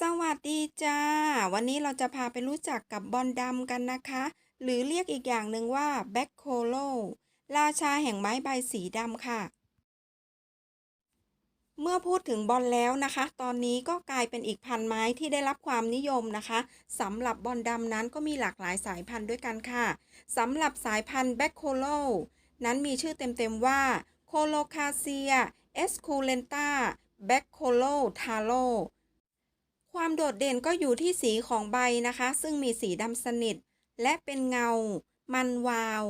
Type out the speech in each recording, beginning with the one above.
สวันนี้เราจะพาไปรู้จักกับบอลดำกันนะคะ หรือเรียกอีกอย่างหนึ่งว่าแบ็คโคโลราชาแห่งไม้ใบสีดำค่ะ เมื่อพูดถึงบอลแล้วนะคะ ตอนนี้ก็กลายเป็นอีกพันไม้ที่ได้รับความนิยมนะคะสำหรับบอลดำนั้นก็มีหลากหลายสายพันธุ์ด้วยกันค่ะสำหรับสายพันธุ์แบ็คโคโลนั้นมีชื่อเต็มๆว่าโคโลคาเซียเอสคูเลนตาแบ็คโคโลทาโล ความโดดเด่นก็อยู่ที่สีของใบนะคะ ซึ่งมีสีดำสนิท และเป็นเงา มันวาว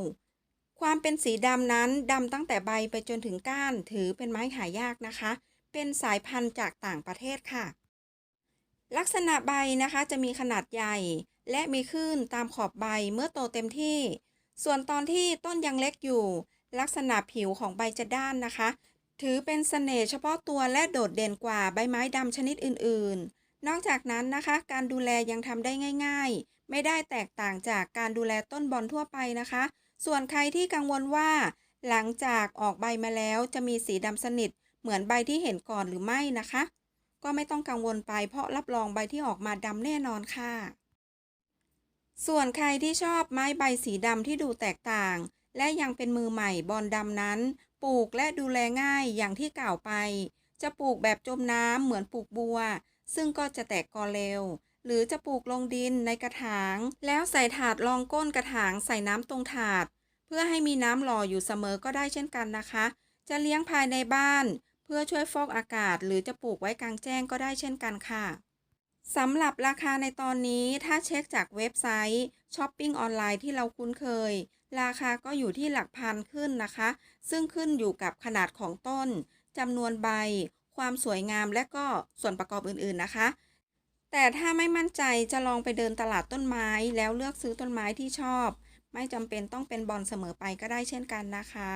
ความเป็นสีดำนั้นดำตั้งแต่ใบไปจนถึงก้าน ถือเป็นไม้หายากนะคะ เป็นสายพันธุ์จากต่างประเทศค่ะ ลักษณะใบนะคะจะมีขนาดใหญ่ และมีคลื่นตามขอบใบเมื่อโตเต็มที่ ส่วนตอนที่ต้นยังเล็กอยู่ ลักษณะผิวของใบจะด้านนะคะ ถือเป็นเสน่ห์เฉพาะตัวและโดดเด่นกว่าใบไม้ดำชนิดอื่นๆ นอกจากนั้นนะคะ การดูแลยังทำได้ง่าย ๆ ไม่ได้แตกต่างจากการดูแลต้นบอลทั่วไปนะคะ ส่วนใครที่กังวลว่า หลังจากออกใบมาแล้วจะมีสีดำสนิท เหมือนใบที่เห็นก่อนหรือไม่นะคะ ก็ไม่ต้องกังวลไปเพราะรับรองใบที่ออกมาดำแน่นอนค่ะ ส่วนใครที่ชอบไม้ใบสีดำที่ดูแตกต่าง และยังเป็นมือใหม่บอลดำนั้น ปลูกและดูแลง่ายอย่างที่กล่าวไป จะปลูกแบบจมน้ำเหมือนปลูกบัว ซึ่งก็จะแตกกอเร็ว หรือจะปลูกลงดินในกระถาง แล้วใส่ถาดรองก้นกระถางใส่น้ำตรงถาด เพื่อให้มีน้ำหล่ออยู่เสมอก็ได้เช่นกันนะคะ จะเลี้ยงภายในบ้าน เพื่อช่วยฟอกอากาศ หรือจะปลูกไว้กลางแจ้งก็ได้เช่นกันค่ะสำหรับราคาในตอนนี้ถ้าเช็คจากเว็บไซต์ช้อปปิ้งออนไลน์ที่เราคุ้นเคย ราคาก็อยู่ที่หลักพันขึ้นนะคะ ซึ่งขึ้นอยู่กับขนาดของต้นจำนวนใบ ความสวยงามและก็ส่วนประกอบอื่นๆนะคะ แต่ถ้าไม่มั่นใจจะลองไปเดินตลาดต้นไม้แล้วเลือกซื้อต้นไม้ที่ชอบ ไม่จำเป็นต้องเป็นบอลเสมอไปก็ได้เช่นกันนะคะ